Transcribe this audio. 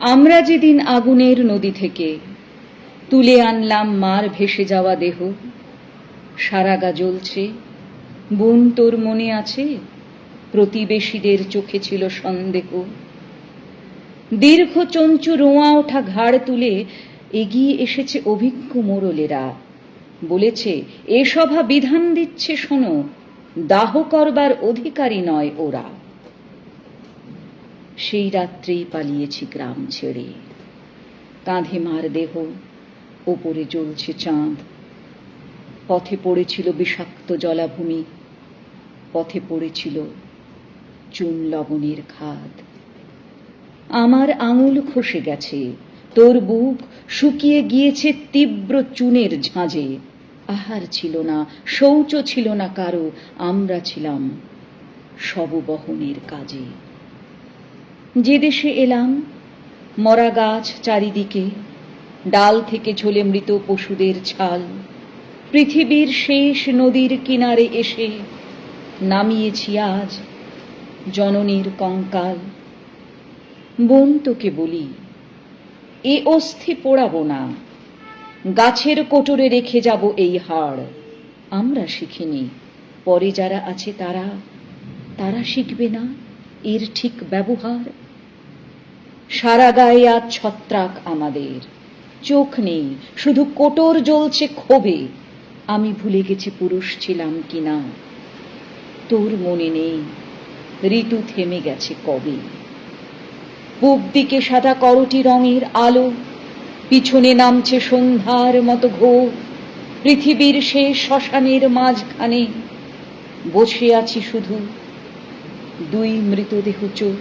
আমরা যেদিন আগুনের নদী থেকে তুলে আনলাম মার ভেসে যাওয়া দেহ, সারা গা জ্বলছে, বোন তোর মনে আছে? প্রতিবেশীদের চোখে ছিল সন্দেহ। দীর্ঘ চঞ্চু রোঁয়া ওঠা ঘাড় তুলে এগিয়ে এসেছে অভিজ্ঞ মোড়লেরা বলেছে, এ সভা বিধান দিচ্ছে শোনো, দাহ করবার অধিকারী নয় ওরা। সেই রাত্রেই পালিয়েছি গ্রাম ছেড়ে। কাঁধে মার দেহ, ওপরে জ্বলছে চাঁদ। পথে পড়েছিল বিষাক্ত জলাভূমি, পথে পড়েছিল চুন লবণের খাদ। আমার আঙুল খসে গেছে, তোর বুক শুকিয়ে গিয়েছে তীব্র চুনের ঝাঁঝে। আহার ছিল না, শৌচ ছিল না কারও, আমরা ছিলাম শববহনের কাজে। যে দেশে এলাম, মরা গাছ চারিদিকে, ডাল থেকে ঝোলে মৃত পশুদের ছাল। পৃথিবীর শেষ নদীর কিনারে এসে নামিয়েছি আজ জননীর কঙ্কাল। বোন তোকে বলি, এ অস্থি পোড়াবো না। গাছের কোটরে রেখে যাব এই হাড়। আমরা শিখিনি, পরে যারা আছে তারা তারা শিখবে না। এর ঠিক ব্যবহার? সারা গায়ে আজ ছত্রাক আমাদের। চোখ নেই, শুধু কোটর জ্বলছে ক্ষোভে। আমি ভুলে গেছি পুরুষ ছিলাম কিনা তোর মনে নেই, ঋতু থেমে গেছে কবে। পূব দিকে সাদা করটি রঙের আলো, পিছনে নামছে সন্ধ্যার মতো ঘোর। পৃথিবীর শেষ শ্মশানের মাঝখানে বসে আছি শুধু দুই মৃতদেহ চোর